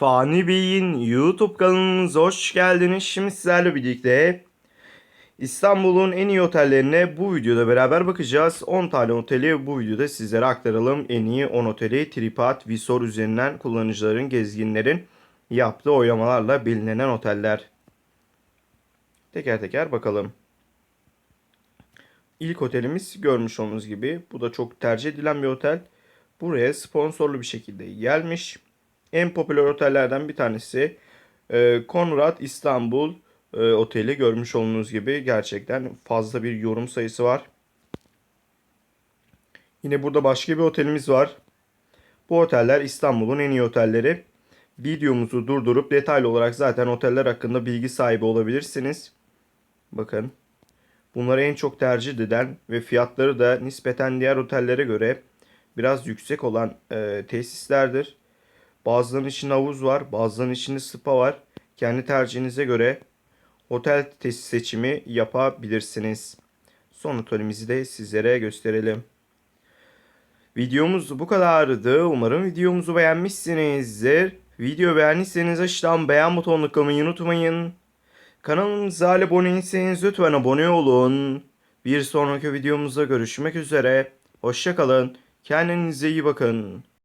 Fani Bey'in YouTube kanalımıza hoş geldiniz. Şimdi sizlerle birlikte İstanbul'un en iyi otellerine bu videoda beraber bakacağız. 10 tane oteli bu videoda sizlere aktaralım. En iyi 10 oteli Tripat, Visor üzerinden kullanıcıların, gezginlerin yaptığı oylamalarla bilinen oteller. Teker teker bakalım. İlk otelimiz görmüş olduğunuz gibi. Bu da çok tercih edilen bir otel. Buraya sponsorlu bir şekilde gelmiş. En popüler otellerden bir tanesi e, Conrad İstanbul e, Oteli görmüş olduğunuz gibi gerçekten fazla bir yorum sayısı var. Yine burada başka bir otelimiz var. Bu oteller İstanbul'un en iyi otelleri. Videomuzu durdurup detaylı olarak zaten oteller hakkında bilgi sahibi olabilirsiniz. Bakın. Bunları en çok tercih edilen ve fiyatları da nispeten diğer otellere göre biraz yüksek olan e, tesislerdir. Bazılarının içinde havuz var, bazılarının içinde spa var. Kendi tercihinize göre otel tesis seçimi yapabilirsiniz. Son otelimizi de sizlere gösterelim. Videomuz bu kadardı. Umarım videomuzu beğenmişsinizdir. Video beğendiyseniz aşağıdan beğen butonuna tıklamayı unutmayın. Kanalımıza abone değilseniz lütfen abone olun. Bir sonraki videomuzda görüşmek üzere. Hoşçakalın. Kendinize iyi bakın.